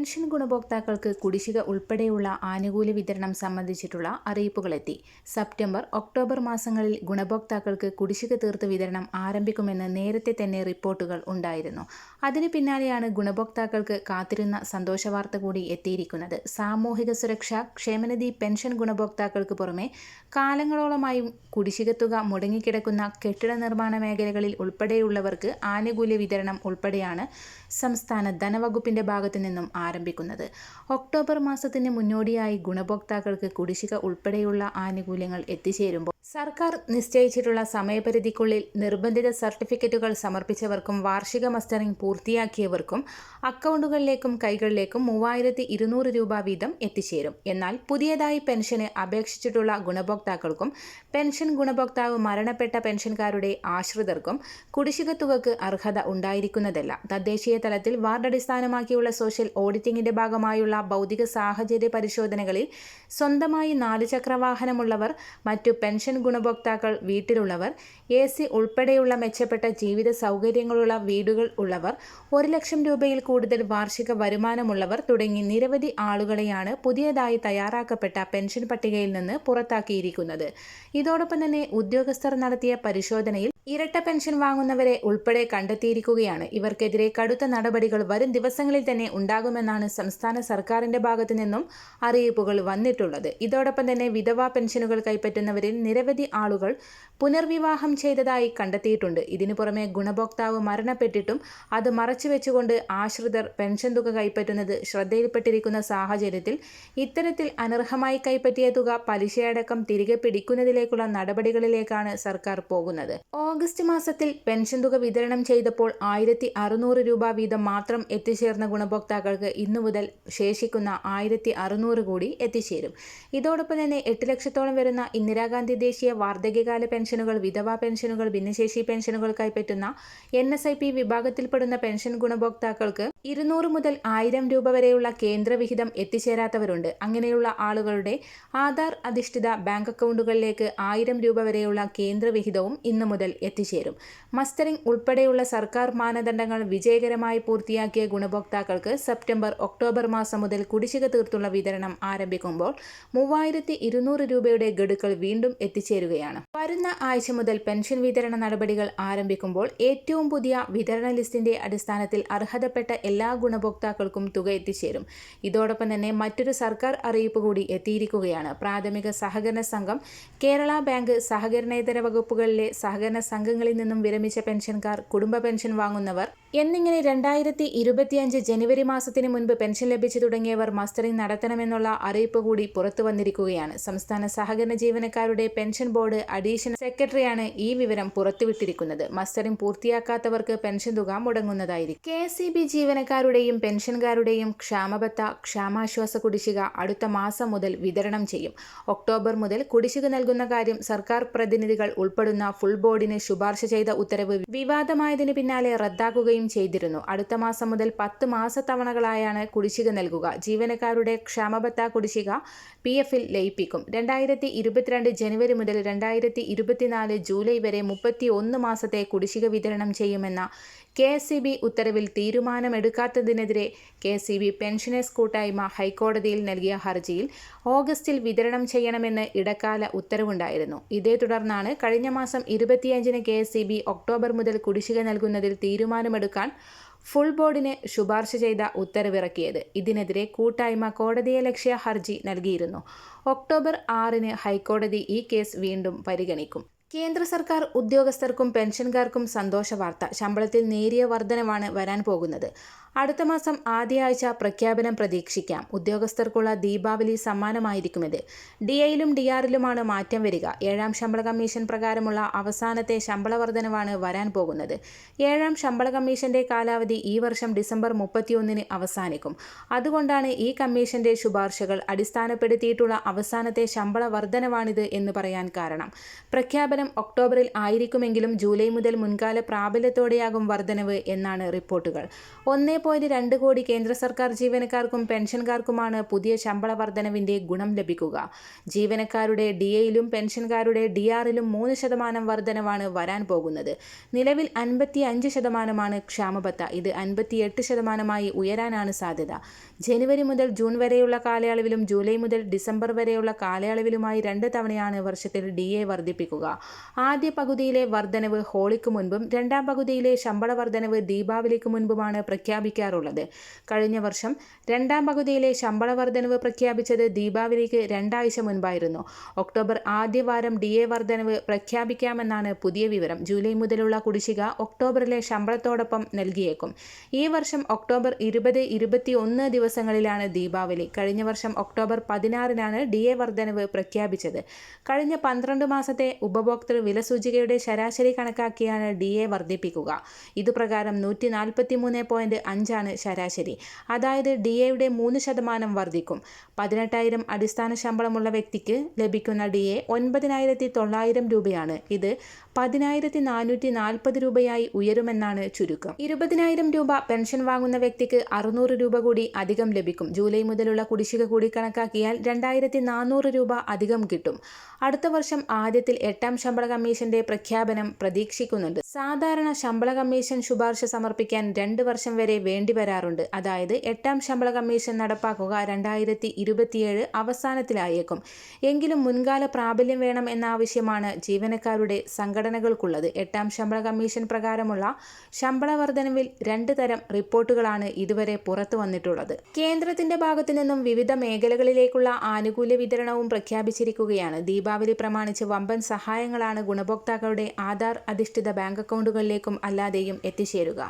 Pension ഗുണഭോക്താക്കൾക്ക് കുടിശ്ശിക ഉൾപ്പെടെയുള്ള ആനുകൂല്യ വിതരണം സംബന്ധിച്ചിട്ടുള്ള അറിയിപ്പുകളെത്തി. സെപ്റ്റംബർ ഒക്ടോബർ മാസങ്ങളിൽ ഗുണഭോക്താക്കൾക്ക് കുടിശ്ശിക തീർത്ത് വിതരണം ആരംഭിക്കുമെന്ന് നേരത്തെ തന്നെ റിപ്പോർട്ടുകൾ ഉണ്ടായിരുന്നു. അതിന് പിന്നാലെയാണ് ഗുണഭോക്താക്കൾക്ക് കാത്തിരുന്ന സന്തോഷവാർത്ത കൂടി എത്തിയിരിക്കുന്നത്. സാമൂഹിക സുരക്ഷ ക്ഷേമനിധി പെൻഷൻ ഗുണഭോക്താക്കൾക്ക് പുറമെ കാലങ്ങളോളമായും കുടിശ്ശിക തുക മുടങ്ങിക്കിടക്കുന്ന കെട്ടിട നിർമ്മാണ മേഖലകളിൽ ഉൾപ്പെടെയുള്ളവർക്ക് ആനുകൂല്യ വിതരണം ഉൾപ്പെടെയാണ് സംസ്ഥാന ധനവകുപ്പിന്റെ ഭാഗത്തു നിന്നും ആരംഭിക്കുന്നത്. ഒക്ടോബർ മാസത്തിന് മുന്നോടിയായി ഗുണഭോക്താക്കൾക്ക് കുടിശ്ശിക ഉൾപ്പെടെയുള്ള ആനുകൂല്യങ്ങൾ എത്തിച്ചേരുമ്പോൾ സർക്കാർ നിശ്ചയിച്ചിട്ടുള്ള സമയപരിധിക്കുള്ളിൽ നിർബന്ധിത സർട്ടിഫിക്കറ്റുകൾ സമർപ്പിച്ചവർക്കും വാർഷിക മസ്റ്ററിംഗ് പൂർത്തിയാക്കിയവർക്കും അക്കൗണ്ടുകളിലേക്കും കൈകളിലേക്കും മൂവായിരത്തി ഇരുന്നൂറ് രൂപ വീതം എത്തിച്ചേരും. എന്നാൽ പുതിയതായി പെൻഷന് അപേക്ഷിച്ചിട്ടുള്ള ഗുണഭോക്താക്കൾക്കും പെൻഷൻ ഗുണഭോക്താവ് മരണപ്പെട്ട പെൻഷൻകാരുടെ ആശ്രിതർക്കും കുടിശ്ശിക തുകക്ക് അർഹത ഉണ്ടായിരിക്കുന്നതല്ല. തദ്ദേശീയ തലത്തിൽ വാർഡ് അടിസ്ഥാനമാക്കിയുള്ള സോഷ്യൽ ഓഡിറ്റിംഗിന്റെ ഭാഗമായുള്ള ഭൗതിക സാഹചര്യ പരിശോധനകളിൽ സ്വന്തമായി നാലുചക്രവാഹനമുള്ളവർ മറ്റു പെൻഷൻ ഗുണഭോക്താക്കൾ വീട്ടിലുള്ളവർ എ സി ഉൾപ്പെടെയുള്ള മെച്ചപ്പെട്ട ജീവിത സൗകര്യങ്ങളുള്ള വീടുകൾ ഉള്ളവർ ഒരു ലക്ഷം രൂപയിൽ കൂടുതൽ വാർഷിക വരുമാനമുള്ളവർ തുടങ്ങി നിരവധി ആളുകളെയാണ് പുതിയതായി തയ്യാറാക്കപ്പെട്ട പെൻഷൻ പട്ടികയിൽ നിന്ന് പുറത്താക്കിയിരിക്കുന്നത്. ഇതോടൊപ്പം തന്നെ ഉദ്യോഗസ്ഥർ നടത്തിയ പരിശോധനയിൽ ഇരട്ട പെൻഷൻ വാങ്ങുന്നവരെ ഉൾപ്പെടെ കണ്ടെത്തിയിരിക്കുകയാണ്. ഇവർക്കെതിരെ കടുത്ത നടപടികൾ വരും ദിവസങ്ങളിൽ തന്നെ ഉണ്ടാകുമെന്നാണ് സംസ്ഥാന സർക്കാരിന്റെ ഭാഗത്തു നിന്നും അറിയിപ്പുകൾ വന്നിട്ടുള്ളത്. ഇതോടൊപ്പം തന്നെ വിധവാ പെൻഷനുകൾ കൈപ്പറ്റുന്നവരിൽ നിരവധി ആളുകൾ പുനർവിവാഹം ചെയ്തതായി കണ്ടെത്തിയിട്ടുണ്ട്. ഇതിനു പുറമെ ഗുണഭോക്താവ് മരണപ്പെട്ടിട്ടും അത് മറച്ചു വെച്ചുകൊണ്ട് ആശ്രിതർ പെൻഷൻ തുക കൈപ്പറ്റുന്നത് ശ്രദ്ധയിൽപ്പെട്ടിരിക്കുന്ന സാഹചര്യത്തിൽ ഇത്തരത്തിൽ അനർഹമായി കൈപ്പറ്റിയ തുക പലിശയടക്കം തിരികെ പിടിക്കുന്നതിലേക്കുള്ള നടപടികളിലേക്കാണ് സർക്കാർ പോകുന്നത്. ഓഗസ്റ്റ് മാസത്തിൽ പെൻഷൻ തുക വിതരണം ചെയ്തപ്പോൾ ആയിരത്തി അറുന്നൂറ് രൂപ വീതം മാത്രം എത്തിച്ചേർന്ന ഗുണഭോക്താക്കൾക്ക് ഇന്നു മുതൽ ശേഷിക്കുന്ന ആയിരത്തി അറുന്നൂറ് കൂടി എത്തിച്ചേരും. ഇതോടൊപ്പം തന്നെ എട്ട് ലക്ഷത്തോളം വരുന്ന ഇന്ദിരാഗാന്ധി ദേശീയ വാർദ്ധക്യകാല പെൻഷനുകൾ വിധവാ പെൻഷനുകൾ ഭിന്നശേഷി പെൻഷനുകൾക്കായി കൈപ്പറ്റുന്ന എൻ എസ് ഐ പി വിഭാഗത്തിൽപ്പെടുന്ന പെൻഷൻ ഗുണഭോക്താക്കൾക്ക് ഇരുന്നൂറ് മുതൽ ആയിരം രൂപ വരെയുള്ള കേന്ദ്രവിഹിതം എത്തിച്ചേരാത്തവരുണ്ട്. അങ്ങനെയുള്ള ആളുകളുടെ ആധാർ അധിഷ്ഠിത ബാങ്ക് അക്കൗണ്ടുകളിലേക്ക് ആയിരം രൂപ വരെയുള്ള കേന്ദ്രവിഹിതവും ഇന്നു മുതൽ എത്തിച്ചേരും. മസ്റ്ററിംഗ് ഉൾപ്പെടെയുള്ള സർക്കാർ മാനദണ്ഡങ്ങൾ വിജയകരമായി പൂർത്തിയാക്കിയ ഗുണഭോക്താക്കൾക്ക് സെപ്റ്റംബർ ഒക്ടോബർ മാസം മുതൽ കുടിശ്ശിക തീർത്തുള്ള വിതരണം ആരംഭിക്കുമ്പോൾ മൂവായിരത്തി രൂപയുടെ ഗഡുക്കൾ വീണ്ടും എത്തിച്ചേരുകയാണ് വരുന്ന ആഴ്ച മുതൽ പെൻഷൻ വിതരണ നടപടികൾ ആരംഭിക്കുമ്പോൾ ഏറ്റവും പുതിയ വിതരണ ലിസ്റ്റിന്റെ അടിസ്ഥാനത്തിൽ അർഹതപ്പെട്ട എല്ലാ ഗുണഭോക്താക്കൾക്കും തുക എത്തിച്ചേരും. ഇതോടൊപ്പം തന്നെ മറ്റൊരു സർക്കാർ അറിയിപ്പ് കൂടി എത്തിയിരിക്കുകയാണ്. പ്രാഥമിക സഹകരണ സംഘം കേരള ബാങ്ക് സഹകരണേതര വകുപ്പുകളിലെ സഹകരണ സംഘങ്ങളിൽ നിന്നും വിരമിച്ച പെൻഷൻകാർ കുടുംബ പെൻഷൻ വാങ്ങുന്നവർ എന്നിങ്ങനെ രണ്ടായിരത്തി ഇരുപത്തിയഞ്ച് ജനുവരി മാസത്തിന് മുൻപ് പെൻഷൻ ലഭിച്ചു തുടങ്ങിയവർ മസ്റ്ററിംഗ് നടത്തണമെന്നുള്ള അറിയിപ്പ് കൂടി പുറത്തു വന്നിരിക്കുകയാണ്. സംസ്ഥാന സഹകരണ ജീവനക്കാരുടെ പെൻഷൻ ബോർഡ് അഡീഷണൽ സെക്രട്ടറിയാണ് ഈ വിവരം പുറത്തുവിട്ടിരിക്കുന്നത്. മസ്റ്ററിംഗ് പൂർത്തിയാക്കാത്തവർക്ക് പെൻഷൻ തുക മുടങ്ങുന്നതായിരിക്കും. കെ എസ് ബി ജീവനക്കാരുടെയും പെൻഷൻകാരുടെയും ക്ഷാമബത്ത ക്ഷാമാശ്വാസ കുടിശ്ശിക അടുത്ത മാസം മുതൽ വിതരണം ചെയ്യും. ഒക്ടോബർ മുതൽ കുടിശ്ശിക നൽകുന്ന കാര്യം സർക്കാർ പ്രതിനിധികൾ ഉൾപ്പെടുന്ന ഫുൾ ബോർഡിന് ശുപാർശ ചെയ്ത ഉത്തരവ് വിവാദമായതിനു പിന്നാലെ റദ്ദാക്കുകയും ചെയ്തിരുന്നു. അടുത്ത മാസം മുതൽ പത്ത് മാസത്തവണകളായാണ് കുടിശ്ശിക നൽകുക. ജീവനക്കാരുടെ ക്ഷാമബത്ത കുടിശ്ശിക പി എഫിൽ ലയിപ്പിക്കും. രണ്ടായിരത്തി ഇരുപത്തിരണ്ട് ജനുവരി മുതൽ രണ്ടായിരത്തി ഇരുപത്തിനാല് ജൂലൈ വരെ മുപ്പത്തി ഒന്ന് മാസത്തെ കുടിശ്ശിക വിതരണം ചെയ്യുമെന്ന കെ എസ് സി ബി ഉത്തരവിൽ തീരുമാനമെടുക്കാത്തതിനെതിരെ K S C B pensioners കൂട്ടായ്മ ഹൈക്കോടതിയിൽ നൽകിയ ഹർജിയിൽ ഓഗസ്റ്റിൽ വിതരണം ചെയ്യണമെന്ന് ഇടക്കാല ഉത്തരവുണ്ടായിരുന്നു. ഇതേ തുടർന്നാണ് കഴിഞ്ഞ മാസം ഇരുപത്തിയഞ്ചിന് K S C B October മുതൽ കുടിശ്ശിക നൽകുന്നതിൽ തീരുമാനമെടുക്കാൻ ഫുൾ ബോർഡിന് ശുപാർശ ചെയ്ത ഉത്തരവിറക്കിയത്. ഇതിനെതിരെ കൂട്ടായ്മ കോടതിയെ ലക്ഷ്യ ഹർജി നൽകിയിരുന്നു. ഒക്ടോബർ ആറിന് ഹൈക്കോടതി ഈ കേസ് വീണ്ടും പരിഗണിക്കും. കേന്ദ്ര സർക്കാർ ഉദ്യോഗസ്ഥർക്കും പെൻഷൻകാർക്കും സന്തോഷ വാർത്ത. ശമ്പളത്തിൽ നേരിയ വർധനവാണ് വരാൻ പോകുന്നത്. അടുത്ത മാസം ആദ്യ ആഴ്ച പ്രഖ്യാപനം പ്രതീക്ഷിക്കാം. ഉദ്യോഗസ്ഥർക്കുള്ള ദീപാവലി സമ്മാനമായിരിക്കും ഇത്. ഡി ഐയിലും ഡി ആറിലുമാണ് മാറ്റം വരിക. ഏഴാം ശമ്പള കമ്മീഷൻ പ്രകാരമുള്ള അവസാനത്തെ ശമ്പള വർധനവാണ് വരാൻ പോകുന്നത്. ഏഴാം ശമ്പള കമ്മീഷന്റെ കാലാവധി ഈ വർഷം ഡിസംബർ മുപ്പത്തിയൊന്നിന് അവസാനിക്കും. അതുകൊണ്ടാണ് ഈ കമ്മീഷന്റെ ശുപാർശകൾ അടിസ്ഥാനപ്പെടുത്തിയിട്ടുള്ള അവസാനത്തെ ശമ്പള വർധനവാണിത് എന്ന് പറയാൻ കാരണം. പ്രഖ്യാപനം ഒക്ടോബറിൽ ആയിരിക്കുമെങ്കിലും ജൂലൈ മുതൽ മുൻകാല പ്രാബല്യത്തോടെയാകും വർധനവ് എന്നാണ് റിപ്പോർട്ടുകൾ. ഒന്നേ പോയിന്റ് രണ്ട് കോടി കേന്ദ്ര സർക്കാർ ജീവനക്കാർക്കും പെൻഷൻകാർക്കുമാണ് പുതിയ ശമ്പള വർധനവിന്റെ ഗുണം ലഭിക്കുക. ജീവനക്കാരുടെ ഡി എയിലും പെൻഷൻകാരുടെ ഡി ആറിലും മൂന്ന് ശതമാനം വർധനവാണ് വരാൻ പോകുന്നത്. നിലവിൽ അൻപത്തി അഞ്ച് ശതമാനമാണ് ക്ഷാമബത്ത. ഇത് അൻപത്തിയെട്ട് ശതമാനമായി ഉയരാനാണ് സാധ്യത. ജനുവരി മുതൽ ജൂൺ വരെയുള്ള കാലയളവിലും ജൂലൈ മുതൽ ഡിസംബർ വരെയുള്ള കാലയളവിലുമായി രണ്ട് തവണയാണ് വർഷത്തിൽ ഡി എ വർദ്ധിപ്പിക്കുക ആദ്യ പകുതിയിലെ വർധനവ് ഹോളിക്ക് മുൻപും രണ്ടാം പകുതിയിലെ ശമ്പള വർധനവ് ദീപാവലിക്ക് മുൻപുമാണ് പ്രഖ്യാപിക്കാറുള്ളത്. കഴിഞ്ഞ വർഷം രണ്ടാം പകുതിയിലെ ശമ്പള വർധനവ് പ്രഖ്യാപിച്ചത് ദീപാവലിക്ക് രണ്ടാഴ്ച മുൻപായിരുന്നു. ഒക്ടോബർ ആദ്യവാരം ഡി എ വർധനവ് പ്രഖ്യാപിക്കാമെന്നാണ് പുതിയ വിവരം. ജൂലൈ മുതലുള്ള കുടിശ്ശിക ഒക്ടോബറിലെ ശമ്പളത്തോടൊപ്പം നൽകിയേക്കും. ഈ വർഷം ഒക്ടോബർ ഇരുപത് ഇരുപത്തി ഒന്ന് ദിവസങ്ങളിലാണ് ദീപാവലി. കഴിഞ്ഞ വർഷം ഒക്ടോബർ പതിനാറിനാണ് ഡി എ വർധനവ് പ്രഖ്യാപിച്ചത്. കഴിഞ്ഞ പന്ത്രണ്ട് മാസത്തെ ഉപഭോക്തൃ വിലസൂചികയുടെ ശരാശരി കണക്കാക്കിയാണ് ഡി എ വർദ്ധിപ്പിക്കുക. ഇതുപ്രകാരം നൂറ്റി നാൽപ്പത്തി മൂന്ന് പോയിന്റ് അഞ്ചാണ് ശരാശരി. അതായത് ഡി എയുടെ മൂന്ന് ശതമാനം വർദ്ധിക്കും. പതിനെട്ടായിരം അടിസ്ഥാന ശമ്പളമുള്ള വ്യക്തിക്ക് ലഭിക്കുന്ന ഡി എ ഒൻപതിനായിരത്തി തൊള്ളായിരം രൂപയാണ്. ഇത് പതിനായിരത്തി നാനൂറ്റി നാൽപ്പത് രൂപയായി ഉയരുമെന്നാണ് ചുരുക്കം. ഇരുപതിനായിരം രൂപ പെൻഷൻ വാങ്ങുന്ന വ്യക്തിക്ക് അറുന്നൂറ് രൂപ കൂടി അധികം ലഭിക്കും. ജൂലൈ മുതലുള്ള കുടിശ്ശിക കൂടി കണക്കാക്കിയാൽ രണ്ടായിരത്തി നാനൂറ് രൂപ അധികം കിട്ടും. അടുത്ത വർഷം ആദ്യത്തിൽ എട്ടാം ശമ്പള കമ്മീഷന്റെ പ്രഖ്യാപനം പ്രതീക്ഷിക്കുന്നുണ്ട്. സാധാരണ ശമ്പള കമ്മീഷൻ ശുപാർശ സമർപ്പിക്കാൻ രണ്ട് വർഷം വരെ വേണ്ടി വരാറുണ്ട്. അതായത് എട്ടാം ശമ്പള കമ്മീഷൻ നടപ്പാക്കുക രണ്ടായിരത്തി ഇരുപത്തിയേഴ് അവസാനത്തിലായേക്കും. എങ്കിലും മുൻകാല പ്രാബല്യം വേണം എന്ന ആവശ്യമാണ് ജീവനക്കാരുടെ സംഘടനകൾക്കുള്ളത്. എട്ടാം ശമ്പള കമ്മീഷൻ പ്രകാരമുള്ള ശമ്പള വർധനവിൽ രണ്ട് തരം റിപ്പോർട്ടുകളാണ് ഇതുവരെ പുറത്തു വന്നിട്ടുള്ളത്. കേന്ദ്രത്തിന്റെ ഭാഗത്തു നിന്നും വിവിധ മേഖലകളിലേക്കുള്ള ആനുകൂല്യ വിതരണവും പ്രഖ്യാപിച്ചിരിക്കുകയാണ്. ദീപാവലി പ്രമാണിച്ച് വമ്പൻ സഹായങ്ങളാണ് ഗുണഭോക്താക്കളുടെ ആധാർ അധിഷ്ഠിത ബാങ്ക് അക്കൗണ്ടുകളിലേക്കും അല്ലാതെയും എത്തിച്ചേരുക.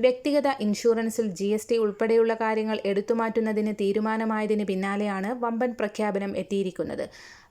വ്യക്തിഗത ഇൻഷുറൻസിൽ ജി എസ് ടി ഉൾപ്പെടെയുള്ള കാര്യങ്ങൾ എടുത്തുമാറ്റുന്നതിന് തീരുമാനമായതിന് പിന്നാലെയാണ് വമ്പൻ പ്രഖ്യാപനം എത്തിയിരിക്കുന്നത്.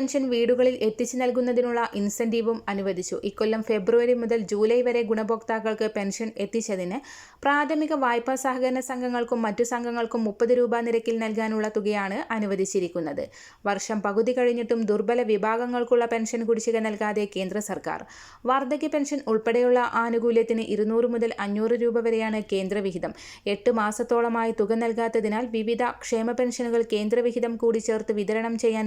പെൻഷൻ വീടുകളിൽ എത്തിച്ചു നൽകുന്നതിനുള്ള ഇൻസെന്റീവും അനുവദിച്ചു. ഇക്കൊല്ലം ഫെബ്രുവരി മുതൽ ജൂലൈ വരെ ഗുണഭോക്താക്കൾക്ക് പെൻഷൻ എത്തിച്ചതിന് പ്രാഥമിക വായ്പാ സഹകരണ സംഘങ്ങൾക്കും മറ്റു സംഘങ്ങൾക്കും മുപ്പത് രൂപ നിരക്കിൽ നൽകാനുള്ള തുകയാണ് അനുവദിച്ചിരിക്കുന്നത്. വർഷം പകുതി കഴിഞ്ഞിട്ടും ദുർബല വിഭാഗങ്ങൾക്കുള്ള പെൻഷൻ കുടിശ്ശിക നൽകാതെ കേന്ദ്ര സർക്കാർ. വാർദ്ധക്യ പെൻഷൻ ഉൾപ്പെടെയുള്ള ആനുകൂല്യത്തിന് ഇരുന്നൂറ് മുതൽ അഞ്ഞൂറ് രൂപ വരെയാണ് കേന്ദ്രവിഹിതം എട്ട് മാസത്തോളമായി തുക നൽകാത്തതിനാൽ വിവിധ ക്ഷേമ പെൻഷനുകൾ കേന്ദ്രവിഹിതം കൂടി ചേർത്ത് വിതരണം ചെയ്യാൻ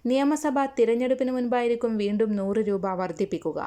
നിയമസഭാ തിരഞ്ഞെടുപ്പിന് മുൻപായിരിക്കും വീണ്ടും നൂറ് രൂപ വർദ്ധിപ്പിക്കുക.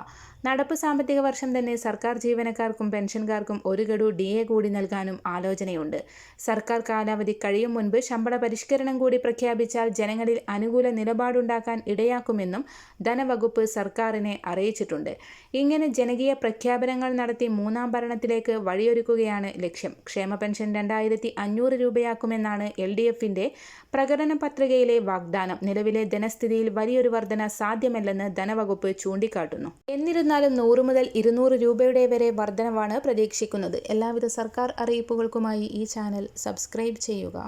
നടപ്പ് സാമ്പത്തിക വർഷം തന്നെ സർക്കാർ ജീവനക്കാർക്കും പെൻഷൻകാർക്കും ഒരു ഗഡു ഡി എ കൂടി നൽകാനും ആലോചനയുണ്ട്. സർക്കാർ കാലാവധി കഴിയും മുൻപ് ശമ്പള പരിഷ്കരണം കൂടി പ്രഖ്യാപിച്ചാൽ ജനങ്ങളിൽ അനുകൂല നിലപാടുണ്ടാക്കാൻ ഇടയാക്കുമെന്നും ധനവകുപ്പ് സർക്കാരിനെ അറിയിച്ചിട്ടുണ്ട്. ഇങ്ങനെ ജനകീയ പ്രഖ്യാപനങ്ങൾ നടത്തി മൂന്നാം ഭരണത്തിലേക്ക് വഴിയൊരുക്കുകയാണ് ലക്ഷ്യം. ക്ഷേമ പെൻഷൻ രണ്ടായിരത്തി അഞ്ഞൂറ് രൂപയാക്കുമെന്നാണ് എൽ ഡി എഫിന്റെ പ്രകടന പത്രികയിലെ വാഗ്ദാനം. നിലവിലെ ധനസ്ഥിതിയിൽ വലിയൊരു വർധന സാധ്യമല്ലെന്ന് ധനവകുപ്പ് ചൂണ്ടിക്കാട്ടുന്നു. എന്നിരുന്നാലും നൂറ് മുതൽ ഇരുന്നൂറ് രൂപയുടെ വരെ വർധനവാണ് പ്രതീക്ഷിക്കുന്നത്. എല്ലാവിധ സർക്കാർ അറിയിപ്പുകൾക്കുമായി ഈ ചാനൽ സബ്സ്ക്രൈബ് ചെയ്യുക.